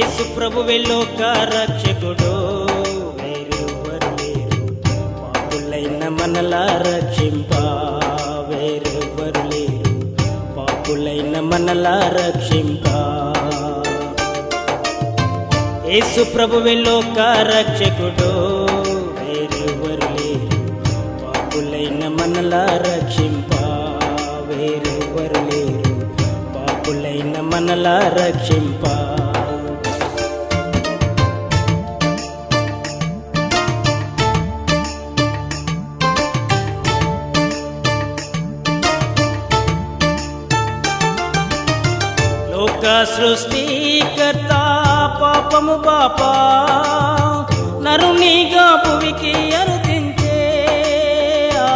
యేసు ప్రభు వెళ్ళోక రక్షకుడు వేరెవ్వరు లేరు పాపులైన మనలా రక్షింప. వేరెవ్వరు లేరు పాపులైన మనలా రక్షింప. యేసు ప్రభు వెళ్ళోక రక్షకుడు వేరెవ్వరు లేరు పాపులైన మనలా రక్షింప. వేరెవ్వరు లేరు పాపులైన మనలా రక్షింపా. లోక సృష్టికర్త పాపము పాపా నరునిగా భువికి అరుదించే ఆ,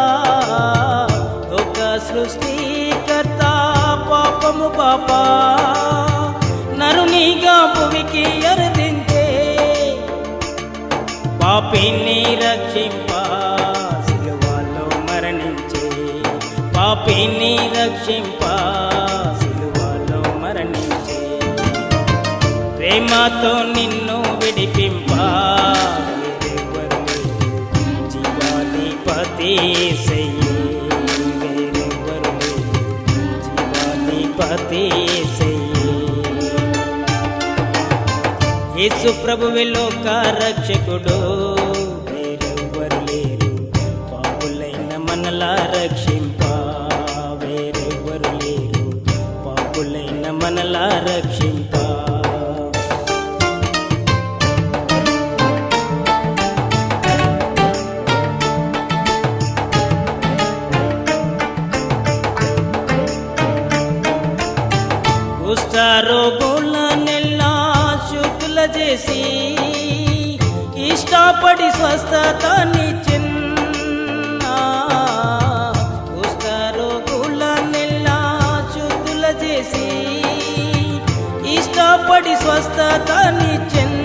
లోక సృష్టికర్త పాపము పాపా నరునిగా భువికి అరుదించే పాపిని రక్షింప సిలువలో మరణించే పాపిని రక్షింప ప్రేమతో నిన్ను విడిపింప. జీవాధిపతి జీవాధిపతి యేసు ప్రభువే లోక రక్షకుడు. వేరెవ్వరు లేరు. పాపులైన మనలా రక్షింప. వేరెవ్వరు లేరు. పాపులైన మనలా రక్షింప. కుష్ఠరోగుల నెల్లా శుద్ధుల చేసి ఇష్టపడి స్వస్థతనిచ్చిన్ కుష్ఠరోగుల నెల్లా శుద్ధుల చేసి ఇష్టపడి స్వస్థతనిచ్చిన్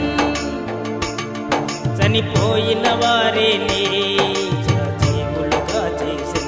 చనిపోయిన వారిని